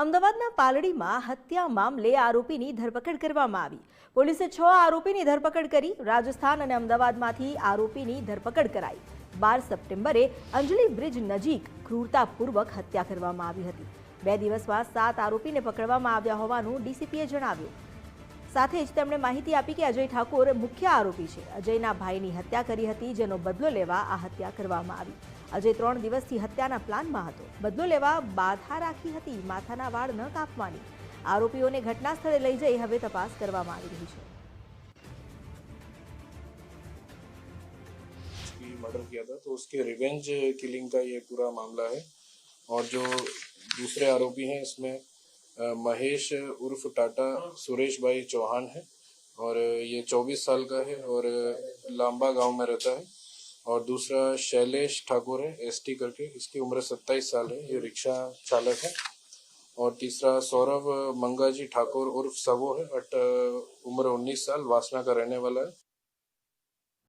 અમદાવાદના પાલડીમાં હત્યા મામલે આરોપીની ધરપકડ કરવામાં આવી. પોલીસે છ આરોપીની ધરપકડ કરી, રાજસ્થાન અને અમદાવાદમાંથી આરોપીની ધરપકડ કરાઈ. બાર સપ્ટેમ્બરે અંજલિ બ્રિજ નજીક ક્રૂરતાપૂર્વક હત્યા કરવામાં આવી હતી. બે દિવસમાં સાત આરોપીને પકડવામાં આવ્યા હોવાનું ડીસીપીએ જણાવ્યું. સાથે જ તેમણે માહિતી આપી કે અજય ઠાકોર મુખ્ય આરોપી છે અજયના ભાઈની હત્યા કરી હતી જેનો બદલો લેવા આ હત્યા કરવામાં આવી અજય ત્રણ દિવસથી હત્યાના પ્લાનમાં હતો બદલો લેવા બાધા રાખી હતી માથાના વાળ ન કાપવાની આરોપીઓને ઘટના સ્થળે લઈ જઈ હવે તપાસ કરવામાં આવી રહી છે की मर्डर किया था तो उसके रिवेंज किलिंग का ये पूरा मामला है और जो दूसरे आरोपी हैं इसमें अ, महेश, उर्फ़ टाटा, सुरेश भाई चौहान है और ये 24 साल का है और लांबा गाँव में रहता है। और दूसरा शैलेश ठाकुर है, एसटी करके, इसकी उम्र 27 साल है, ये रिक्शा चालक है। और तीसरा सौरभ मंगाजी ठाकुर उर्फ़ सबो है, अट, उम्र 19 साल, वासना का रहने वाला है।